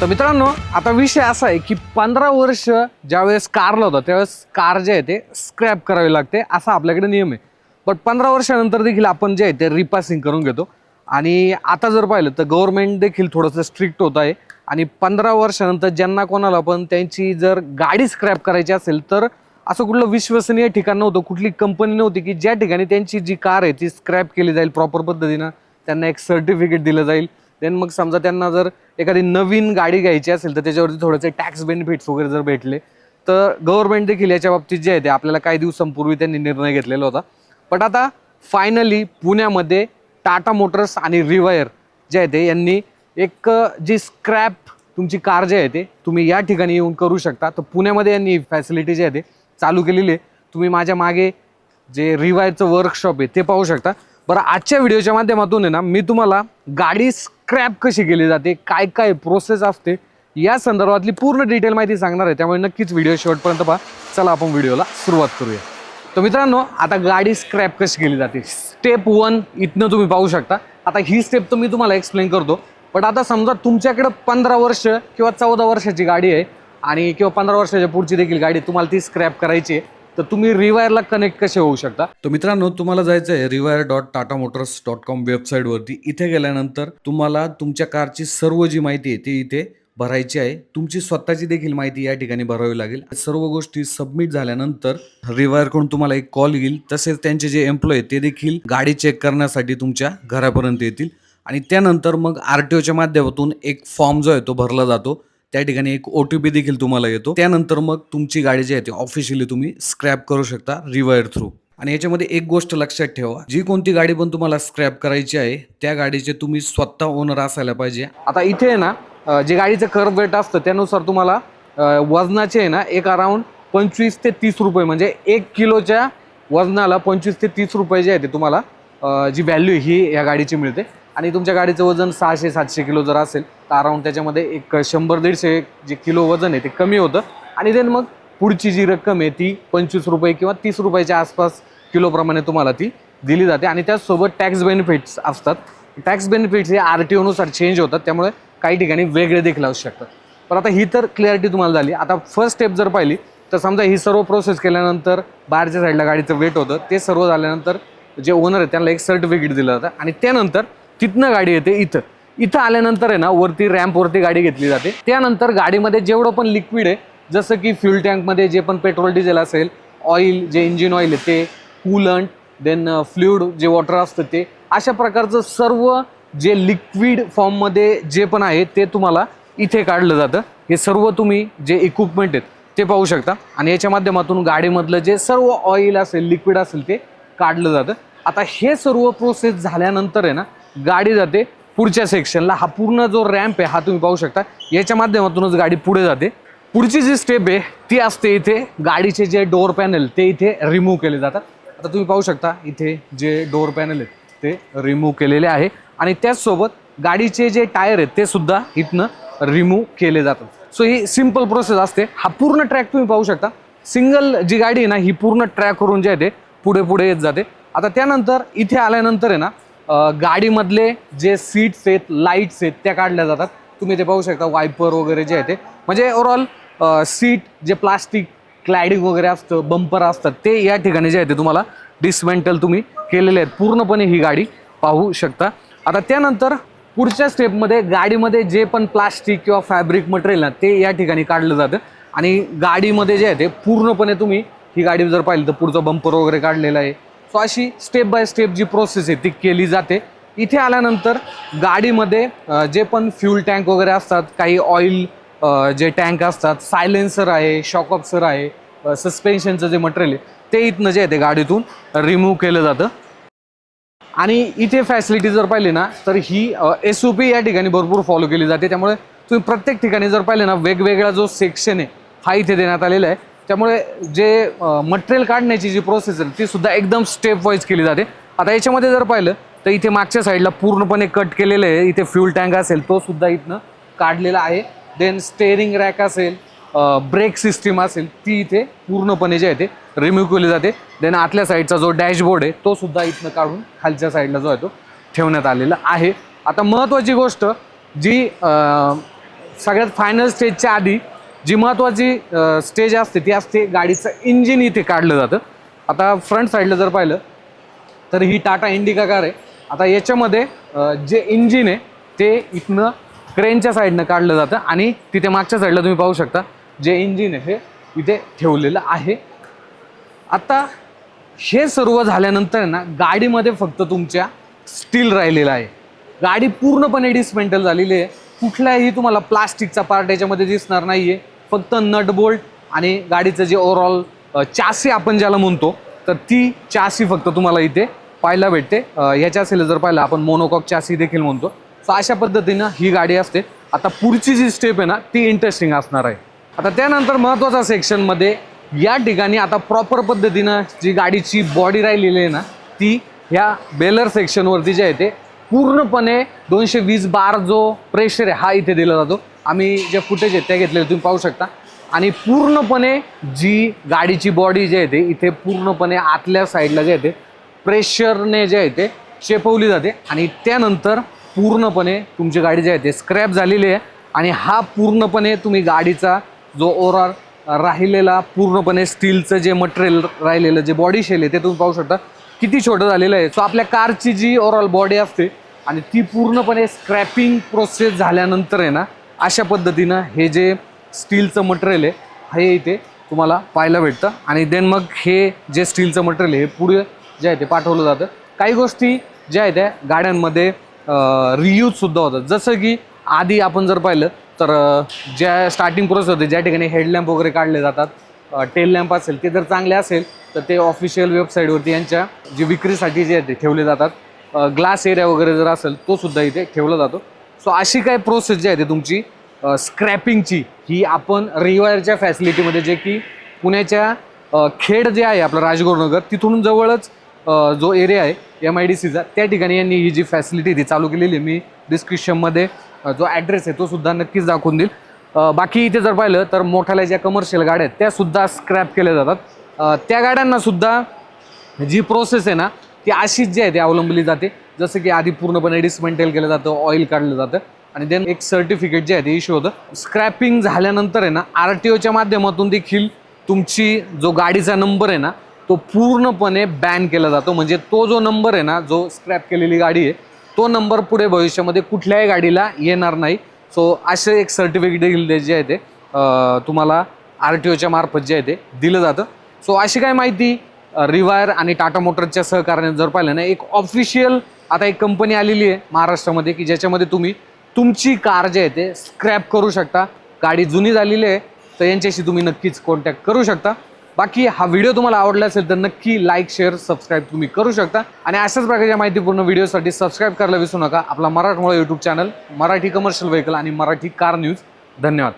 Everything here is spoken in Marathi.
तर मित्रांनो आता विषय असा आहे की पंधरा वर्ष ज्यावेळेस कारला होता त्यावेळेस कार जे आहे ते स्क्रॅप करावी लागते असा आपल्याकडे नियम आहे. पण पंधरा वर्षानंतर देखील आपण जे आहे ते रिपासिंग करून घेतो. आणि आता जर पाहिलं तर गव्हर्नमेंट देखील थोडंसं स्ट्रिक्ट होत आहे. आणि पंधरा वर्षानंतर ज्यांना कोणाला पण त्यांची जर गाडी स्क्रॅप करायची असेल तर असं कुठलं विश्वसनीय ठिकाण नव्हतं कुठली कंपनी नव्हती की ज्या ठिकाणी त्यांची जी कार आहे ती स्क्रॅप केली जाईल प्रॉपर पद्धतीनं त्यांना एक सर्टिफिकेट दिलं जाईल. देन मग समजा त्यांना जर एखादी नवीन गाडी घ्यायची असेल तर त्याच्यावरती थोडेसे टॅक्स बेनिफिट्स वगैरे जर भेटले तर गव्हर्नमेंट देखील याच्या बाबतीत जे आहे ते आपल्याला काही दिवसांपूर्वी त्यांनी निर्णय घेतलेला होता. पण आता फायनली पुण्यामध्ये टाटा मोटर्स आणि रिवायर जे आहे ते यांनी एक जी स्क्रॅप तुमची कार जे आहे ते तुम्ही या ठिकाणी येऊन करू शकता. तर पुण्यामध्ये यांनी फॅसिलिटी जी आहे ते चालू केलेली आहे. तुम्ही माझ्या मागे जे रिवायरचं वर्कशॉप आहे ते पाहू शकता. बरं आजच्या व्हिडिओच्या माध्यमातून आहे ना मी तुम्हाला गाडी स्क्रॅप कशी केली जाते काय काय प्रोसेस असते या संदर्भातली पूर्ण डिटेल माहिती सांगणार आहे. त्यामुळे नक्कीच व्हिडिओ शेवटपर्यंत पहा. चला आपण व्हिडिओला सुरुवात करूया. तर मित्रांनो आता गाडी स्क्रॅप कशी केली जाते? स्टेप वन इथनं तुम्ही पाहू शकता. आता ही स्टेप तर मी तुम्हाला एक्सप्लेन करतो. पण आता समजा तुमच्याकडं पंधरा वर्ष किंवा चौदा वर्षाची गाडी आहे आणि किंवा पंधरा वर्षाच्या पुढची देखील गाडी आहे, तुम्हाला ती स्क्रॅप करायची आहे. तर तुम्ही रिवायरला कनेक्ट कसे होऊ शकता? तर मित्रांनो तुम्हाला जायचं आहे rewire dot Tata Motors dot com वेबसाईटवरती इथे गेल्यानंतर तुम्हाला तुमच्या कारची सर्व जी माहिती आहे ती इथे भरायची आहे. तुमची स्वतःची देखील माहिती या ठिकाणी भरावी लागेल. सर्व गोष्टी सबमिट झाल्यानंतर रिवायरकडून तुम्हाला एक कॉल येईल. तसेच त्यांचे जे एम्प्लॉय ते देखील गाडी चेक करण्यासाठी तुमच्या घरापर्यंत येतील. आणि त्यानंतर मग आर टी ओच्या माध्यमातून एक फॉर्म जो आहे तो भरला जातो. त्या ठिकाणी एक ओ टी पी देखील तुम्हाला येतो. त्यानंतर मग तुमची गाडी जी आहे ती ऑफिशियली तुम्ही स्क्रॅप करू शकता रिवायर थ्रू. आणि याच्यामध्ये एक गोष्ट लक्षात ठेवा जी कोणती गाडी पण तुम्हाला स्क्रॅप करायची आहे त्या गाडीचे तुम्ही स्वतः ओनर असायला पाहिजे. आता इथे आहे ना जे गाडीचं कर वेट असतं त्यानुसार तुम्हाला वजनाचे आहे ना एक अराऊंड पंचवीस ते तीस रुपये म्हणजे एक किलोच्या वजनाला पंचवीस ते तीस रुपये जे आहे ते तुम्हाला जी व्हॅल्यू ही या गाडीची मिळते. आणि तुमच्या गाडीचं वजन सहाशे सातशे किलो जर असेल तर अराऊंड त्याच्यामध्ये एक शंभर दीडशे जे किलो वजन आहे ते कमी होतं. आणि देन मग पुढची जी रक्कम आहे ती पंचवीस रुपये किंवा तीस रुपयाच्या आसपास किलोप्रमाणे तुम्हाला ती दिली जाते. आणि त्याचसोबत टॅक्स बेनिफिट्स असतात. टॅक्स बेनिफिट्स हे आर टी ओनुसार चेंज होतात. त्यामुळे काही ठिकाणी वेगळे देखील असू शकतात. पण आता ही तर क्लॅरिटी तुम्हाला झाली. आता फर्स्ट स्टेप जर पाहिली तर समजा ही सर्व प्रोसेस केल्यानंतर बाहेरच्या साईडला गाडीचं वेट होतं. ते सर्व झाल्यानंतर जे ओनर आहे त्यांना एक सर्टिफिकेट दिलं जातं. आणि त्यानंतर तिथनं गाडी येते इथं. इथं आल्यानंतर आहे ना वरती रॅम्पवरती गाडी घेतली जाते. त्यानंतर गाडीमध्ये जेवढं पण लिक्विड आहे जसं की फ्युल टँकमध्ये जे पण पेट्रोल डिझेल असेल ऑइल जे इंजिन ऑइल आहे ते कूलंट देन फ्ल्युड जे वॉटर असतं ते अशा प्रकारचं सर्व जे लिक्विड फॉर्ममध्ये जे पण आहे ते तुम्हाला इथे काढलं जातं. हे सर्व तुम्ही जे इक्विपमेंट आहेत ते पाहू शकता. आणि याच्या माध्यमातून गाडीमधलं जे सर्व ऑइल असेल लिक्विड असेल ते काढलं जातं. आता हे सर्व प्रोसेस झाल्यानंतर आहे ना गाडी जाते पुढच्या सेक्शनला हा पूर्ण जो रॅम्प आहे हा तुम्ही पाहू शकता. याच्या माध्यमातूनच गाडी पुढे जाते. पुढची जी स्टेप आहे ती असते इथे गाडीचे जे डोअर पॅनल ते इथे रिमूव्ह केले जातात. आता तुम्ही पाहू शकता इथे जे डोअर पॅनल आहेत ते रिमूव्ह केलेले आहे. आणि त्याचसोबत गाडीचे जे टायर आहेत ते सुद्धा इथनं रिमूव्ह केले जातात. सो ही सिंपल प्रोसेस असते. हा पूर्ण ट्रॅक तुम्ही पाहू शकता. सिंगल जी गाडी आहे ना ही पूर्ण ट्रॅक करून जे आहे ते पुढे पुढे येत जाते. आता त्यानंतर इथे आल्यानंतर आहे ना गाडीमधले जे सीट्स आहेत लाईट्स आहेत त्या काढल्या जातात. तुम्ही ते पाहू शकता वायपर वगैरे जे आहे ते. म्हणजे ओव्हरऑल सीट जे प्लास्टिक क्लॅडिंग वगैरे असतं बंपर असतात ते या ठिकाणी जे आहे ते तुम्हाला डिसमेंटल तुम्ही केलेले आहेत. पूर्णपणे ही गाडी पाहू शकता. आता त्यानंतर पुढच्या स्टेपमध्ये गाडीमध्ये जे पण प्लास्टिक किंवा फॅब्रिक मटेरियल ना ते या ठिकाणी काढलं जातं. आणि गाडीमध्ये जे आहे ते पूर्णपणे तुम्ही ही गाडी जर पाहिली तर पुढचा बंपर वगैरे काढलेला आहे. सो अशी स्टेप बाय स्टेप जी प्रोसेस आहे ती केली जाते. इथे आल्यानंतर गाडीमध्ये जे पण फ्यूल टँक वगैरे असतात काही ऑइल जे टँक असतात सायलेन्सर आहे शॉक ऑप्सर आहे सस्पेन्शनचं जे मटेरियल आहे ते इथनं जे आहे ते गाडीतून रिमूव्ह केलं जातं. आणि इथे फॅसिलिटी जर पाहिली ना तर ही एस ओ पी या ठिकाणी भरपूर फॉलो केली जाते. त्यामुळे तुम्ही प्रत्येक ठिकाणी जर पाहिले ना वेगवेगळा जो सेक्शन आहे हा इथे देण्यात आलेला आहे. त्यामुळे जे मटेरियल काढण्याची जी प्रोसेस आहे ती सुद्धा एकदम स्टेप वाईज केली जाते. आता याच्यामध्ये जर पाहिलं तर इथे मागच्या साईडला पूर्णपणे कट केलेलं आहे. इथे फ्यूल टँक असेल तो सुद्धा इथनं काढलेला आहे. देन स्टेअरिंग रॅक असेल ब्रेक सिस्टीम असेल ती इथे पूर्णपणे जे आहे ते रिमूव्ह केली जाते. देन आतल्या साईडचा जो डॅशबोर्ड आहे तो सुद्धा इथनं काढून खालच्या साईडला जो आहे तो ठेवण्यात आलेला आहे. आता महत्त्वाची गोष्ट जी सगळ्यात फायनल स्टेजच्या आधी जी महत्त्वाची स्टेज असते ती असते गाडीचं इंजिन इथे काढलं जातं. आता फ्रंट साईडला जर पाहिलं तर ही टाटा इंडिका कार आहे. आता याच्यामध्ये जे इंजिन आहे ते इथनं क्रेनच्या साईडनं काढलं जातं आणि तिथे मागच्या साईडला तुम्ही पाहू शकता जे इंजिन आहे हे इथे ठेवलेलं आहे. आता हे सर्व झाल्यानंतर ना गाडीमध्ये फक्त तुमच्या स्टील राहिलेलं आहे. गाडी पूर्णपणे डिस्मेंटल झालेली आहे. कुठलाही तुम्हाला प्लास्टिकचा पार्ट याच्यामध्ये दिसणार नाही आहे फक्त नट बोल्ट आणि गाडीचं जे ओव्हरऑल चासी आपण ज्याला म्हणतो तर ती चासी फक्त तुम्हाला इथे पाहायला भेटते. अ, ह्या चासीला जर पाहिलं आपण मोनोकॉक चासी देखील म्हणतो. सो अशा पद्धतीनं ही गाडी असते. आता पुढची जी स्टेप आहे ना ती इंटरेस्टिंग असणार आहे. आता त्यानंतर महत्त्वाचा सेक्शनमध्ये या ठिकाणी आता प्रॉपर पद्धतीनं जी गाडीची बॉडी राहिलेली आहे ना ती ह्या बेलर सेक्शनवरती जे आहे ते पूर्णपणे दोनशे वीस बार जो प्रेशर आहे हा इथे दिला जातो. आम्ही जे फुटेज आहेत त्या घेतलेले तुम्ही पाहू शकता. आणि पूर्णपणे जी गाडीची बॉडी जी आहे ते इथे पूर्णपणे आतल्या साईडला जे आहे ते प्रेशरने जे आहे ते चेपवली जाते. आणि त्यानंतर पूर्णपणे तुमची गाडी जी आहे ते स्क्रॅप झालेली आहे. आणि हा पूर्णपणे तुम्ही गाडीचा जो ओवरऑल राहिलेला पूर्णपणे स्टीलचं जे मटेरियल राहिलेलं जे बॉडी शेल आहे ते तुम्ही पाहू शकता. किती छोटं झालेलं आहे. सो आपल्या कारची जी ओवरऑल बॉडी असते आणि ती पूर्णपणे स्क्रॅपिंग प्रोसेस झाल्यानंतर आहे ना अशा पद्धतीनं हे जे स्टीलचं मटेरियल आहे हे इथे तुम्हाला पाहायला भेटतं. आणि देन मग हे जे स्टीलचं मटेरियल आहे हे पुढे जे आहे ते पाठवलं जातं. काही गोष्टी ज्या आहेत त्या गाड्यांमध्ये रियूजसुद्धा होतात. जसं की आधी आपण जर पाहिलं तर ज्या स्टार्टिंग प्रोसेस होते ज्या ठिकाणी हेडलॅम्प वगैरे काढले जातात टेल लॅम्प असेल ते जर चांगले असेल तर ते ऑफिशियल वेबसाईटवरती यांच्या जे विक्रीसाठी जे आहे ते ठेवले जातात. ग्लास एरिया वगैरे जर असेल तो सुद्धा इथे ठेवला जातो. सो अशी काय प्रोसेस जी आहे ती तुमची स्क्रॅपिंगची ही आपण रिवायरच्या फॅसिलिटीमध्ये जे की पुण्याच्या खेड जे आहे आपलं राजगुरुनगर तिथून जवळच जो एरिया आहे एम आय डी सीचा त्या ठिकाणी यांनी ही जी फॅसिलिटी ती चालू केलेली आहे. मी डिस्क्रिप्शनमध्ये जो ॲड्रेस आहे तो सुद्धा नक्कीच दाखवून देईल. बाकी इथे जर पाहिलं तर मोठ्याला ज्या कमर्शियल गाड्या आहेत त्यासुद्धा स्क्रॅप केल्या जातात. त्या गाड्यांनासुद्धा जी प्रोसेस आहे ना ती अशीच जी आहे ती अवलंबली जाते. जसं की आधी पूर्णपणे डिसमेंटेल केलं जातं ऑइल काढलं जातं. आणि देन एक सर्टिफिकेट जे आहे ते इश्यू होतं. स्क्रॅपिंग झाल्यानंतर आहे ना आर टी ओच्या माध्यमातून देखील तुमची जो गाडीचा नंबर आहे ना तो पूर्णपणे बॅन केला जातो. म्हणजे तो जो नंबर आहे ना जो स्क्रॅप केलेली गाडी आहे तो नंबर पुढे भविष्यामध्ये कुठल्याही गाडीला येणार नाही. सो असे एक सर्टिफिकेट देखील जे आहे ते तुम्हाला आर टी ओच्या मार्फत जे आहे ते दिलं जातं. सो अशी काय माहिती? रिवायर आणि टाटा मोटर्सच्या सहकार्याने जर पाहिलं ना एक ऑफिशियल आता एक कंपनी आलेली आहे महाराष्ट्रामध्ये की ज्याच्यामध्ये तुम्ही तुमची कार जे आहे ते स्क्रॅप करू शकता. गाडी जुनी झालेली आहे तर यांच्याशी तुम्ही नक्कीच कॉन्टॅक्ट करू शकता. बाकी हा व्हिडिओ तुम्हाला आवडला असेल तर नक्की लाईक शेअर सबस्क्राईब तुम्ही करू शकता. आणि अशाच प्रकारच्या माहितीपूर्ण व्हिडिओसाठी सबस्क्राईब करायला विसरू नका. आपला मराठमोळा YouTube channel Marathi commercial vehicle आणि मराठी कार न्यूज धन्यवाद.